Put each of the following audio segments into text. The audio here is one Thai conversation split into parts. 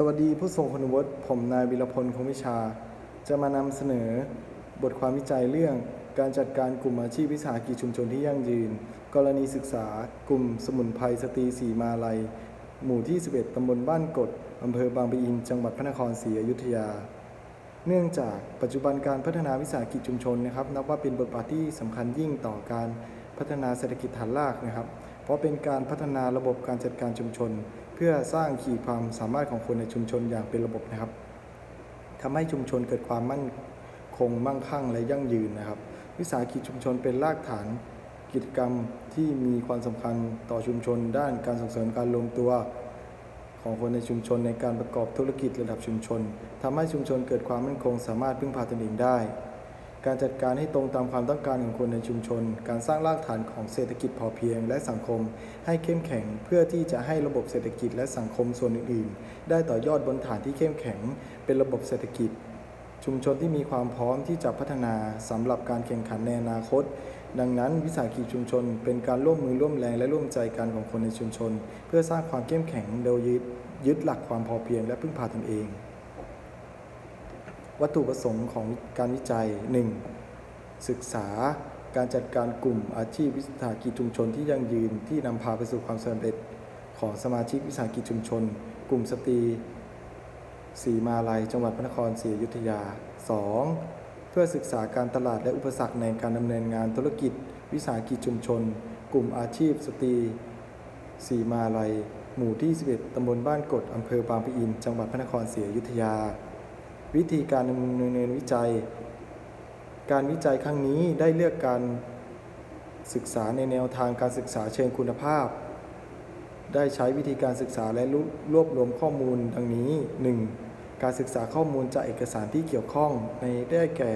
สวัสดีผู้ทรงคุณวุฒิผมนายวิรพลคงวิชา จะมานำเสนอบทความวิจัยเรื่อง การจัดการกลุ่มอาชีพวิสาหกิจชุมชนที่ยั่งยืน กรณีศึกษากลุ่มสมุนไพรสตรีสีมาลัย หมู่ที่ 11 ตำบลบ้านกดอำเภอบางปะอิน จังหวัดพระนครศรีอยุธยา เนื่องจากปัจจุบันการพัฒนาวิสาหกิจชุมชนนะครับ นับว่าเป็นบทบาทที่สำคัญยิ่งต่อการพัฒนาเศรษฐกิจฐานรากนะครับ เพราะเป็นการพัฒนาระบบการจัดการชุมชน เพื่อสร้างขีดความสามารถของคนในชุมชนอย่างเป็นระบบนะครับทำให้ชุมชนเกิดความมั่นคงมั่งคั่งและยั่งยืนนะครับ วิสาหกิจชุมชนเป็นรากฐานกิจกรรมที่มีความสำคัญต่อชุมชน ด้านการส่งเสริมการรวมตัวของคนในชุมชนในการประกอบธุรกิจระดับชุมชนทำให้ชุมชนเกิดความมั่นคง สามารถพึ่งพาตนเองได้ การจัดการให้ตรงตามความต้องการของคนในชุมชน การสร้างรากฐานของเศรษฐกิจพอเพียง และสังคม ให้เข้มแข็ง เพื่อที่จะให้ระบบเศรษฐกิจและสังคมส่วนอื่น ๆ ได้ต่อยอดบนฐานที่เข้มแข็ง เป็นระบบเศรษฐกิจ ชุมชนที่มีความพร้อมที่จะพัฒนาสำหรับการแข่งขันในอนาคต ดังนั้น วิสาหกิจชุมชน เป็นการร่วมมือร่วมแรงและร่วมใจกันของคนในชุมชน เพื่อสร้างความเข้มแข็งโดยยึดยึดหลักความพอเพียง และพึ่งพาตนเอง วัตถุประสงค์ของการวิจัย 1. ศึกษาการจัดการกลุ่มอาชีพวิสาหกิจชุมชนที่ยั่งยืนที่นำพาไปสู่ความสำเร็จของสมาชิกวิสาหกิจชุมชน กลุ่มสตรีสีมาลัย จังหวัดพระนครศรีอยุธยา 2. เพื่อศึกษาการตลาดและอุปสรรคในการดำเนินงานธุรกิจ วิสาหกิจชุมชน กลุ่มอาชีพสตรีสีมาลัย หมู่ที่ 11 ตำบลบ้านกดอำเภอบางปะอิน จังหวัดพระนครศรีอยุธยา วิธีการดำเนินวิจัย การวิจัยครั้งนี้ได้เลือกการศึกษาในแนวทางการศึกษาเชิงคุณภาพ ได้ใช้วิธีการศึกษาและรวบรวมข้อมูลดังนี้ 1. การศึกษาข้อมูลจากเอกสารที่เกี่ยวข้องในได้แก่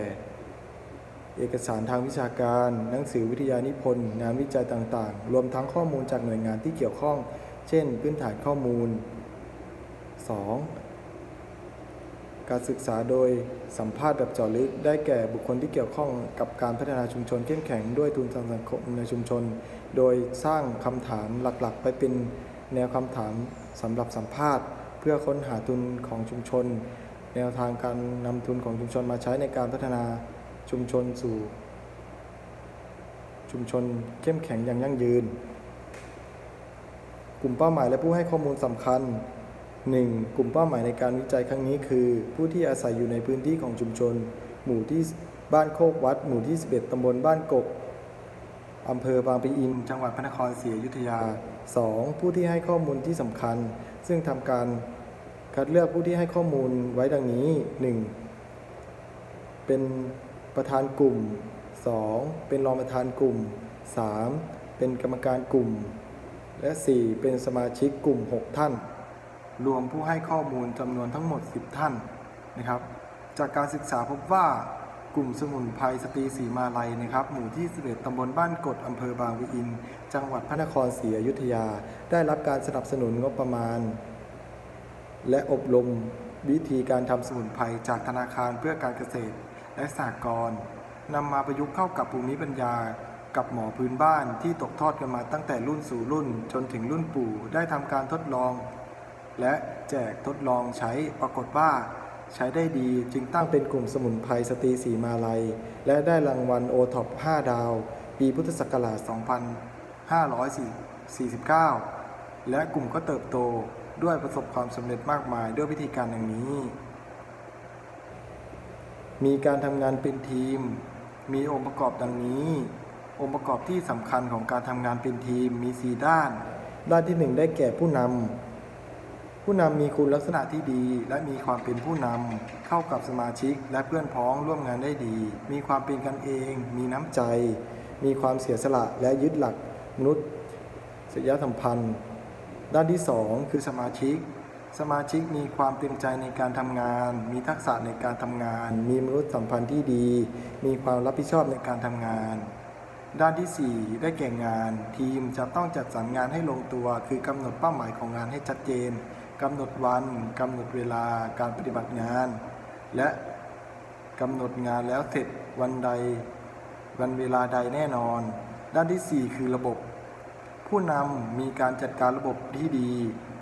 เอกสารทางวิชาการ หนังสือวิทยานิพนธ์งานวิจัยต่างๆ รวมทั้งข้อมูลจากหน่วยงานที่เกี่ยวข้อง เช่น พื้นฐานข้อมูล 2. การศึกษาโดยสัมภาษณ์แบบเจาะลึก ได้แก่บุคคลที่เกี่ยวข้องกับการพัฒนาชุมชนเข้มแข็งด้วยทุนทางสังคมในชุมชน โดยสร้างคำถามหลักๆ ไปเป็นแนวคำถามสำหรับสัมภาษณ์ เพื่อค้นหาทุนของชุมชน แนวทางการนำทุนของชุมชนมาใช้ในการพัฒนาชุมชนสู่ ชุมชนเข้มแข็งอย่างยั่งยืน กลุ่มเป้าหมายและผู้ให้ข้อมูลสำคัญ 1. กลุ่มเป้าหมายในการวิจัยครั้งนี้คือ ผู้ที่อาศัยอยู่ในพื้นที่ของชุมชน หมู่ที่บ้านโคกวัด หมู่ที่ 11 ตำบลบ้านกกอำเภอบางปะอิน จังหวัดพระนครศรีอยุธยา 2. ผู้ที่ให้ข้อมูลที่สำคัญ ซึ่งทำการคัดเลือกผู้ที่ให้ข้อมูลไว้ดังนี้ 1. เป็นประธานกลุ่ม 2. เป็นรองประธานกลุ่ม 3. เป็นกรรมการกลุ่ม และ 4. เป็นสมาชิกกลุ่ม 6 ท่าน รวมผู้ให้ข้อมูลจำนวนทั้งหมด 10 ท่านนะครับ จากการศึกษาพบว่ากลุ่มสมุนไพรสตรีสีมาลัยนะครับ หมู่ที่ 11 ตำบลบ้านกดอำเภอบางปะอิน จังหวัดพระนครศรีอยุธยา ได้รับการสนับสนุนงบประมาณ และอบรมวิธีการทำสมุนไพรจากธนาคารเพื่อการเกษตรและสหกรณ์นำมาประยุกต์เข้ากับภูมิปัญญากับหมอพื้นบ้านที่ตกทอดกันมาตั้งแต่รุ่นสู่รุ่นจนถึงรุ่นปู่ได้ทำการทดลอง และแจกทดลองใช้ปรากฏว่า ใช้ได้ดีจึงตั้งเป็นกลุ่มสมุนไพรสตรีสีมาลัย และได้รางวัลโอท็อป 5 ดาว ปีพุทธศักราช 2549 และกลุ่มก็เติบโตด้วยประสบความสำเร็จมากมายด้วยวิธีการอย่างนี้ มีการทำงานเป็นทีม มีองค์ประกอบดังนี้ องค์ประกอบที่สำคัญของการทำงานเป็นทีมมี 4 ด้าน ด้านที่ 1 ได้แก่ผู้นำ ผู้นำมีคุณลักษณะที่ดี และมีความเป็นผู้นำเข้ากับสมาชิกและเพื่อนพ้องร่วมงานได้ดี มีความเป็นกันเอง มีน้ำใจ มีความเสียสละและยึดหลักมนุษยธรรมพันธ์ ด้านที่ 2 คือสมาชิก สมาชิกมีความเต็มใจในการทำงาน มีทักษะในการทำงาน มีมนุษยสัมพันธ์ที่ดี มีความรับผิดชอบในการทำงานด้านที่ 4 ได้แก่งาน ทีมจะต้องจัดสรรงานให้ลงตัว คือกำหนดเป้าหมายของงานให้ชัดเจน กำหนดวันกำหนดเวลาการปฏิบัติงาน และกำหนดงานแล้วเสร็จวันใด วันเวลาใดแน่นอน ด้านที่ 4 คือระบบ ผู้นำมีการจัดการระบบที่ดี